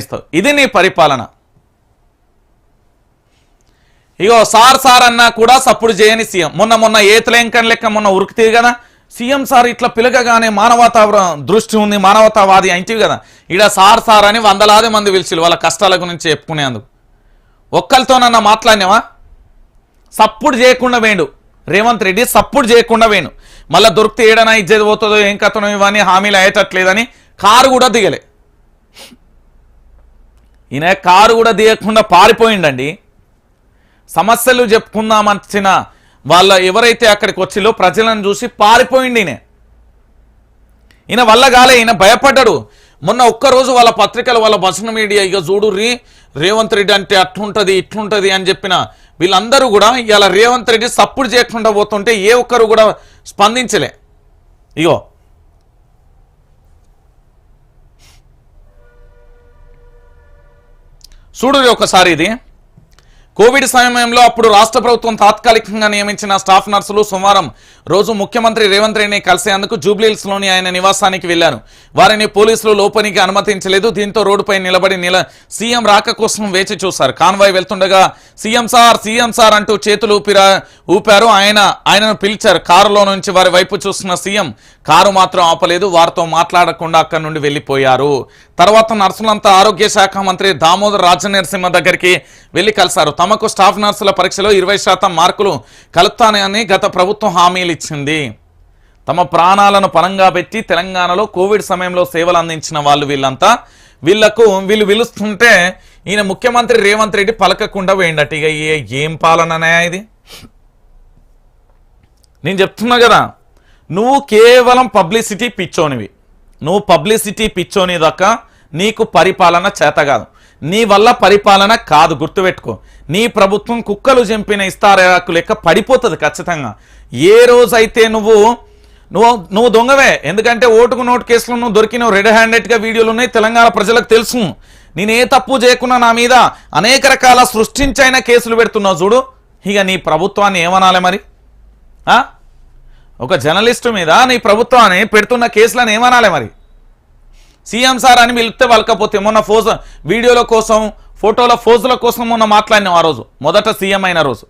ఇస్తావు ఇది నీ పరిపాలన. ఇగో సార్ సార్ అన్నా కూడా సప్పుడు చేయని సీఎం. మొన్న మొన్న ఏతులేంకన్ లెక్క మొన్న ఉరికితే కదా సీఎం సార్ ఇట్లా పిలకగానే మానవతావరం దృష్టి ఉంది మానవతావాది అయినవి కదా. ఇడ సార్ సార్ అని వందలాది మంది పిలిచి వాళ్ళ కష్టాల గురించి చెప్పుకునేందుకు. ఒక్కరితోనన్నా మాట్లాడినావా? సప్పుడు చేయకుండా వేండు. రేవంత్ రెడ్డి సప్పుడు చేయకుండా వేణు మళ్ళీ దొరికితే ఏడనా ఇచ్చేది పోతుందో ఏం కథనో ఇవన్నీ హామీలు అయ్యేటట్లేదని కారు కూడా దిగలే. ఈయన కారు కూడా దిగకుండా పారిపోయిండండి. సమస్యలు చెప్పుకుందామనిచిన వాళ్ళ ఎవరైతే అక్కడికి వచ్చిలో ప్రజలను చూసి పారిపోయింది ఈయన. ఈయన వల్ల కాలే ఈయన భయపడ్డాడు. మొన్న ఒక్కరోజు వాళ్ళ పత్రికలు వాళ్ళ బసన మీడియా ఇక చూడుర్రి రేవంత్ రెడ్డి అంటే అట్లుంటది ఇట్లుంటుంది అని చెప్పిన వీళ్ళందరూ కూడా ఇలా రేవంత్ రెడ్డి సప్పుడు చేయకుండా పోతుంటే ఏ ఒక్కరు కూడా స్పందించలే. ఇగో చూడు ఒకసారి ఇది. కోవిడ్ సమయంలో అప్పుడు రాష్ట్ర ప్రభుత్వం తాత్కాలికంగా నియమించిన స్టాఫ్ నర్సులు సోమవారం రోజు ముఖ్యమంత్రి రేవంత్ రెడ్డిని కలిసేందుకు జూబ్లీహిల్స్లోని ఆయన నివాసానికి వెళ్ళారు వారిని పోలీసులు లోపలికి అనుమతించలేదు. దీంతో రోడ్డుపై నిలబడి నిల సీఎం రాక కోసం వేచి చూశారు. కాన్వాయ్ వెళ్తుండగా సీఎం సార్ సీఎం సార్ అంటూ చేతులు ఊపిరా ఊపారు. ఆయన ఆయనను పిలిచారు. కారులో నుంచి వారి వైపు చూస్తున్న సీఎం కారు మాత్రం ఆపలేదు. వారితో మాట్లాడకుండా అక్కడి నుండి వెళ్ళిపోయారు తర్వాత నర్సులంతా ఆరోగ్య శాఖ మంత్రి దామోదర్ రాజనరసింహ దగ్గరికి వెళ్ళి కలిశారు. తమకు స్టాఫ్ నర్సుల పరీక్షలో ఇరవై శాతం మార్కులు కలుపుతానని గత ప్రభుత్వం హామీలు ఇచ్చింది. తమ ప్రాణాలను పరంగా పెట్టి తెలంగాణలో కోవిడ్ సమయంలో సేవలు అందించిన వాళ్ళు వీళ్ళంతా వీళ్ళకు వీళ్ళు పిలుస్తుంటే ఈయన ముఖ్యమంత్రి రేవంత్ రెడ్డి పలకకుండా వేయండట. ఇక ఏ- ఏం పాలననే ఇది? నేను చెప్తున్నా కదా నువ్వు కేవలం పబ్లిసిటీ పిచ్చోనివి. నువ్వు పబ్లిసిటీ పిచ్చోని దాకా నీకు పరిపాలన చేత కాదు. నీ వల్ల పరిపాలన కాదు గుర్తుపెట్టుకో. నీ ప్రభుత్వం కుక్కలు చంపిన ఇస్తారాకు లెక్క పడిపోతుంది ఖచ్చితంగా. ఏ రోజైతే నువ్వు నువ్వు నువ్వు దొంగవే. ఎందుకంటే ఓటుకు నోటు కేసులు నువ్వు దొరికినవు రెడ్ హ్యాండెడ్గా వీడియోలు ఉన్నాయి తెలంగాణ ప్రజలకు తెలుసు. నేను ఏ తప్పు చేయకున్నా నా మీద అనేక రకాల సృష్టించైన కేసులు పెడుతున్నావు చూడు. ఇక నీ ప్రభుత్వాన్ని ఏమనాలి మరి? ఒక జర్నలిస్టు మీద నీ ప్రభుత్వాన్ని పెడుతున్న కేసులను ఏమనాలి మరి? సీఎం సార్ అని పిలిస్తే వాళ్ళకపోతే మొన్న ఫోజ్ వీడియోల కోసం ఫోటోల ఫోజుల కోసం మొన్న మాట్లాడినాం ఆ రోజు. మొదట సీఎం అయిన రోజు.